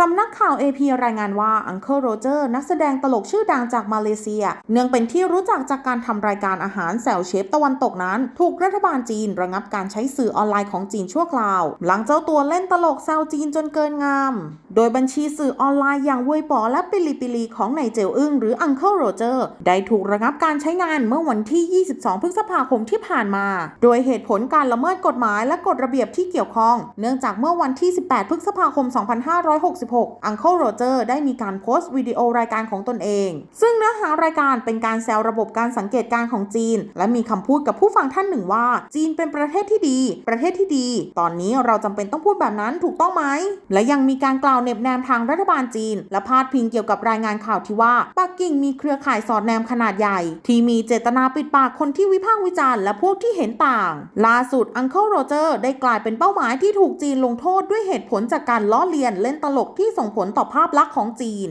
สำนักข่าว AP รายงานว่าอังเคิลโรเจอร์นักแสดงตลกชื่อดังจากมาเลเซีย เนื่องเป็นที่รู้จักจากการทำรายการอาหารแซวเชฟตะวันตกนั้น ถูกรัฐบาลจีนระงับการใช้สื่อออนไลน์ของจีนชั่วคราว หลังเจ้าตัวเล่นตลกแซวจีนจนเกินงาม โดยบัญชีสื่อออนไลน์อย่างเวยป๋อและปิลิปิลีของนายเจลอึ้งหรือ Uncle Roger ได้ถูกระงับการใช้งานเมื่อวันที่ 22 พฤษภาคมที่ผ่านมา โดยเหตุผลการละเมิดกฎหมายและกฎระเบียบที่เกี่ยวข้อง เนื่องจากเมื่อวันที่ 18 พฤษภาคม 2566 Uncle Roger ได้มีการโพสต์วิดีโอรายการของตนเอง ซึ่งเนื้อหารายการเป็นการแซวระบบการสังเกตการณ์ของจีน และมีคำพูดกับผู้ฟังท่านหนึ่งว่า จีนเป็นประเทศที่ดี ประเทศที่ดี ตอนนี้เราจำเป็นต้องพูดแบบนั้นถูกต้องไหม และยังมีการกล่าวเน็บแนมทางรัฐบาลจีน และพาดพิงเกี่ยวกับรายงานข่าวที่ว่าปักกิ่งมีเครือข่ายสอดแนมขนาดใหญ่ ที่มีเจตนาปิดปากคนที่วิพากษ์วิจารณ์และพวกที่เห็นต่าง ล่าสุดอังเคิลโรเจอร์ได้กลายเป็นเป้าหมายที่ถูกจีนลงโทษด้วยเหตุผลจากการล้อเลียนเล่นตลกที่ส่งผลต่อภาพลักษณ์ของจีน